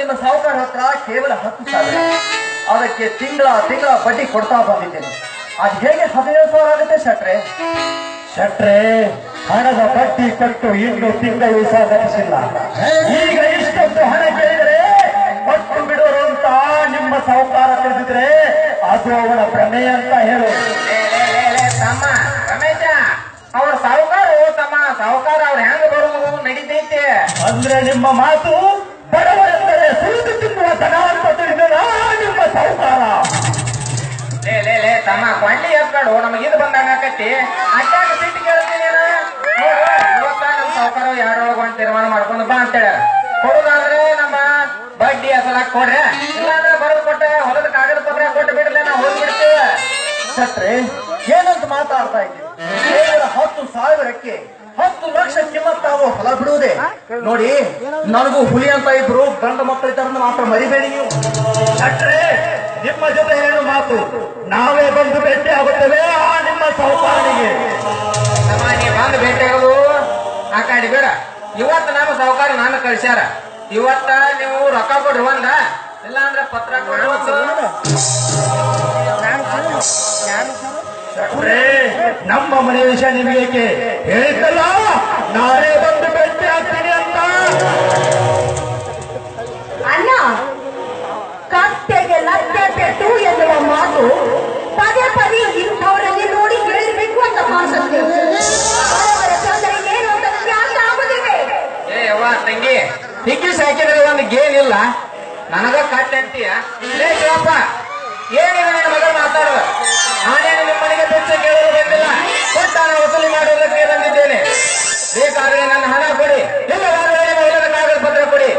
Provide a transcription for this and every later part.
ನಿಮ್ಮ ಸಾಹುಕಾರ ಹತ್ರ ಕೇವಲ ಹತ್ತು ಸಾವಿರ. ಅದಕ್ಕೆ ತಿಂಗಳ ತಿಂಗಳ ಬಡ್ಡಿ ಕೊಡ್ತಾ ಬಂದಿದ್ದೇನೆ. ಅದು ಹೇಗೆ ಹದಿನೇಳು ಸಾವಿರ ಆಗುತ್ತೆ ಶಟ್ರೆ? ಶಟ್ರೆ ಹಣದ ಬಡ್ಡಿ ಕೊಟ್ಟು ಇನ್ನು ತಿಂಗಳು ಸಹ ಗತಿಸಿಲ್ಲ ಈಗ ಇಷ್ಟೊಂದು ಹಣ ಕೇಳಿದರೆ ಕೊಟ್ಟು ಬಿಡೋರು ಅಂತ ನಿಮ್ಮ ಸಾಹುಕಾರ ತಿಳಿದಿದ್ರೆ ಅದು ಅವನ ಪ್ರಮೇಯ ಅಂತ ಹೇಳು. ತಮ್ಮ ರಮೇಶ ಅವ್ರ ಸಾಹುಕಾರ ತಮ್ಮ ಸಾಹುಕಾರ ಅವ್ರ ಹೆಂಗ ಬರೋದು ನಡೀತೈತೆ? ಅಂದ್ರೆ ನಿಮ್ಮ ಮಾತು ಸಾಹುಕಾರ ಲೇ ಲೇ ಲೇ ತಮ್ಮ ಕೊಂಡಿ ಎತ್ಬೇಡು ನಮಗೆ ಇದು ಬಂದಾಗ ಆಕತಿ. ಅಟ್ಟಾಗ ಸಿಟ್ಟು ಕೇಳ್ತೀನಿ ನಮ್ಮ ಸಾಹುಕಾರ ಎರಡೊಳಗ ಒಂದು ತೀರ್ಮಾನ ಮಾಡ್ಕೊಂಡು ಬಾ ಅಂತ ಹೇಳ್ಯಾರ. ಕೊಡುದಾದ್ರೆ ನಮ್ಮ ಬಡ್ಡಿ ಅಸಲ ಕೊಡ್ರೆ. ಇಲ್ಲಾಂದ್ರೆ ಬರೆದು ಕೊಟ್ಟ ಹೊಲದ ಕಾಗದ ಪತ್ರ ಕೊಟ್ಟು ಬಿಡ್ಲೆ ನಾವು ಹೋಗ್ಬಿಡ್ತೀವಿ. ಶಟ್ರೆ ಏನಂತ ಮಾತಾಡ್ತಾ ಇದ್ದೀವಿ ಹತ್ತು ಸಾವಿರಕ್ಕೆ ಹತ್ತು ಲಕ್ಷ ಕಿಮ್ಮತ್ತಾಗುವ ಹೊಲ ಬಿಡುವುದೇ? ನೋಡಿ ನನಗೂ ಹುಲಿ ಅಂತ ಇದ್ರು ಗಂಡ ಮಕ್ಕಳಿದ್ದಾರನ್ನ ಮಾತ್ರ ಮರಿಬೇಡಿ ನೀವು. ಶಟ್ರೆ ನಿಮ್ಮ ಜೊತೆ ಏನು ಮಾತು? ನಾವೇ ಬಂದು ಭೇಟಿ ಆಗುತ್ತೇವೆ ಆ ನಿಮ್ಮ ಸಾಹುಕಾರನಿಗೆ ಬಂದು ನೀ ಬಂದು ಭೇಟಿಯಾಗೋದು ಆ ಕಾಡಿ ಬೇಡ. ಇವತ್ತು ನಮ್ಮ ಸಾಹುಕಾರ ನಾನು ಕಳಿಸ್ಯಾರ. ಇವತ್ತ ನೀವು ರೊಕ್ಕ ಕೊಡ್ರಿ ಒಂದ. ಇಲ್ಲ ಅಂದ್ರೆ ಪತ್ರ ಕೊಡ್ರಿ ನಮ್ಮ ಮನೆ ವಿಷಯ ನಿಮಗೆ ಹೇಳಿದ್ದಲ್ಲ? ನಾನೇ ಬಂದು ಭೇಟಿ ಆಗ್ತೀನಿ ಅಂತ. ಅಣ್ಣ ಕತ್ತೆಗೆ ಲತ್ತೆ ಪೆಟ್ಟು ಎನ್ನುವ ಮಾತು ಪದೇ ಪದೇ ಇಂಥವರಲ್ಲಿ ನೋಡಿ ಕೇಳಿರ್ಬೇಕು ಅಂತ ಕಾಣಿಸುತ್ತೆ ಅವರ ತೊಂದರೆ ಏನು ಅಂತ ನನಗೆ ಅರ್ಥ ಆಗುದಿಲ್ವೇ ಏ ಅವ್ವ ತಂಗಿ ಹಿಕ್ಕಿ ಸಾಕಿದ್ರೆ ಒಂದು ಗೇನ್ ಇಲ್ಲ. ನನಗ ಕಟ್ಟೆ ಅಂತೀಯ? ಏನಿದೆ ನನ್ನ ಮಗಳು ಮಾತಾಡುವ? ನಾನೇನು ನಿಮ್ಮ ಮನೆಗೆ ಪಿಚ್ಚ ಕೇಳಲು ಬಂದಿಲ್ಲ ಕೊಟ್ಟಾನ ವಸೂಲಿ ಮಾಡುವುದಕ್ಕೆ ಬಂದಿದ್ದೇನೆ. ಬೇಕಾದ್ರೆ ನನ್ನ ಹಣ ಕೊಡಿ. ಇಲ್ಲವಾದರೆ ಹೊಲದ ಕಾಗದ ಪತ್ರ ಕೊಡಿ.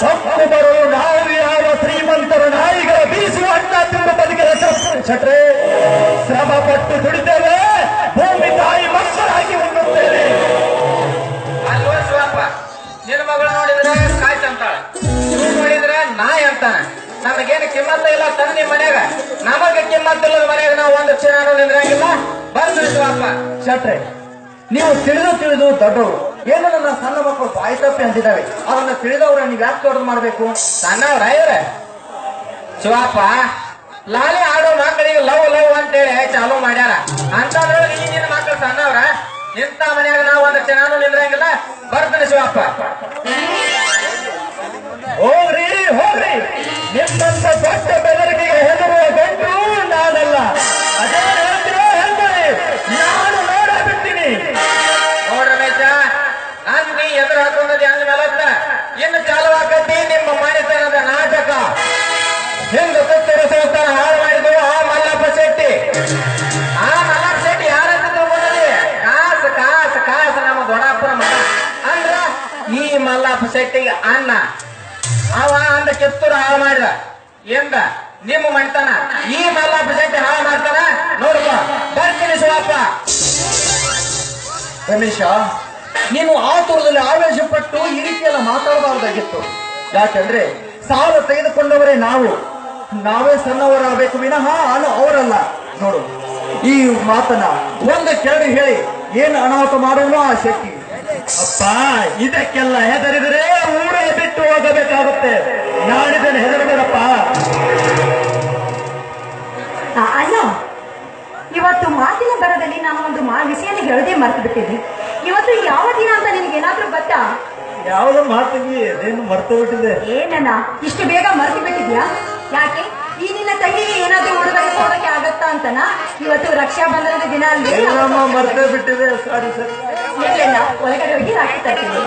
ಸೊಪ್ಪು ಬರಲು ನಾವು ಯಾವ ಶ್ರೀಮಂತರು ನಾಯಿಗಳ ಬೀಸುವ ಅಣ್ಣ ತುಂಬ ಬದುಕಿದ ಶಟ್ರೆ ಅಂತಾನೆ ನಮಗೇನು ಕಿಮ್ಮತ್ತ ಇಲ್ಲ ತನ್ನ ನಿಮ್ಮ ಮನ್ಯಾಗ. ನಮಗೆ ಕಿಮ್ಮತ್ತಿಲ್ಲದ ಮನ್ಯಾಗ ನಾವು ಒಂದು ಕ್ಷಣ ನಿಂದ್ರಾಗಿಲ್ಲ. ಬಂದು ಅಪ್ಪ. ಶಟ್ರೆ ನೀವು ತಿಳಿದು ತಿಳಿದು ದೊಡ್ಡವರು. ಏನು ನನ್ನ ಸಣ್ಣ ಮಕ್ಕಳು ಬಾಯಿ ತಪ್ಪಿ ಅಂತಿದ್ದಾವೆ ಅವನ್ನ ತಿಳಿದವ್ರ ನೀವು ಯಾಕೆ ದೊಡ್ಡದು ಮಾಡಬೇಕು? ಸಣ್ಣವ್ರ ಇವ್ರೆ ಶಿವಪ್ಪ ಲಾಲಿ ಆಡೋ ಮಕ್ಕಳಿಗೆ ಲವ್ ಲವ್ ಅಂತೇಳಿ ಚಾಲು ಮಾಡ್ಯಾರ. ಅಂತಂದ್ರೊಳಗೆ ಈ ನಿನ್ನ ಮಕ್ಕಳು ಸಣ್ಣವ್ರ. ಇಂಥ ಮನ್ಯಾಗ ನಾವು ಒಂದು ಕ್ಷಣ ನಿಂದ್ರಂಗಿಲ್ಲ. ಬರ್ತಾನೆ ಶಿವಪ್ಪ ಹೋಗ್ರಿ. ಹೋಗ್ರಿ. ನಿಮ್ಮಂತ ದೊಡ್ಡ ಬೆದರಿಕೆಗೆ ಹೆದರುವ ಗಂಟು ನಾನಲ್ಲ. ಅದೇ ಹೇಳ್ತೀರೋ ಹೇಳ್ತಾರೆ ನಾನು ನೋಡ ಬಿಡ್ತೀನಿ. ನೋಡ್ರ ರಮೇಶ ನಾನ್ ನೀ ಎದುರು ಹಾಕೊಂಡದ ಹೆಂಗ್ ಮೇಲತ್ತ. ಇನ್ನು ಚಾಲು ಆಕತಿ ನಿಮ್ಮ ಮನೆತನದ ನಾಟಕ. ಹಿಂದ ಕಿತ್ತೂರು ಸಂಸ್ಥಾನ ಹಾಳು ಮಾಡಿದ್ರು ಆ ಮಲ್ಲಪ್ಪ ಶೆಟ್ಟಿ. ಆ ಮಲ್ಲಪ್ಪ ಶೆಟ್ಟಿ ಯಾರಂತ ತಿಳ್ಕೊಂಡದಿ ಕಾಸ್ ಕಾಸ್ ಕಾಸ್ ನಮ್ಮ ದೊಡ್ಡಪ್ಪನ ಮಗ. ಅಂದ್ರ ಈ ಮಲ್ಲಪ್ಪ ಶೆಟ್ಟಿಗೆ ಅನ್ನ. ಅವ ಅಂದ ಕಿತ್ತೂರು ಹಾಳು ಮಾಡಿದ. ಎಂದ? ನಿಮ್ಮ ಮಂಟನ ಈ ಮಲ್ಲ ಬಿಜೆಪಿ ಹಾಳು ಮಾಡ್ತಾನ? ನೋಡ್ಕೊ. ಬರ್ತೀನಿ ಶಿವಪ್ಪ ರಮೇಶ ನೀನು ಆತುರದಲ್ಲಿ ಆವೇಶಪಟ್ಟು ಈ ರೀತಿಯೆಲ್ಲ ಮಾತಾಡಬಾರ್ದಾಗಿತ್ತು. ಯಾಕಂದ್ರೆ ಸಾಲ ತೆಗೆದುಕೊಂಡವರೇ ನಾವು. ನಾವೇ ಸಣ್ಣವರಾಗಬೇಕು ವಿನಃ ಅನು ಅವರಲ್ಲ. ನೋಡು, ಈ ಮಾತನ್ನ ಒಂದು ಕೆಳಗೆ ಹೇಳಿ. ಏನು ಅನಾಹುತ ಮಾಡುವನೋ ಆ ಶಕ್ತಿ ಅಪ್ಪ, ಇದಕ್ಕೆಲ್ಲ ಹೆದರಿದರೆ ಬಿಟ್ಟು ಹೋಗಬೇಕಾಗುತ್ತೆ ನಾಡಿದಲ್ಲಿ ಹೆದರಬೇಡಪ್ಪ ಅಣ್ಣ ಇವತ್ತು ಮಾತಿನ ಬರದಲ್ಲಿ ನಾನು ಒಂದು ಮಾ ವಿಷಯನ ಹೇಳದೆ ಮರ್ತು ಬಿಟ್ಟಿದ್ದೆ ಇವತ್ತು ಯಾವ ದಿನ ಅಂತ ನಿನಗೇನಾದ್ರೂ ಗೊತ್ತಾ? ಯಾವ್ದು ಮಾತಿಗೆ ಅದೇನು ಮರ್ತು ಬಿಟ್ಟಿದೆ. ಏನಣ್ಣ ಇಷ್ಟು ಬೇಗ ಮರ್ತು ಬಿಟ್ಟಿದ್ಯಾ? ಯಾಕೆ? ಈ ನಿನ್ನ ತಂಗಿಗೆ ಏನಾದ್ರೂ ಉಡುಗೊರೆ ಕೊಡೋಕೆ ಆಗತ್ತಾ ಅಂತನ? ಇವತ್ತು ರಕ್ಷಾ ಬಂಧನದ ದಿನ ಅಲ್ಲಿ ಮರ್ತು ಬಿಟ್ಟಿದೆ. ಸಾರಿ ಸರ್ ಒಳಗಡೆ ಹೋಗಿ ರಾಖಿ ತರ್ತೀನಿ.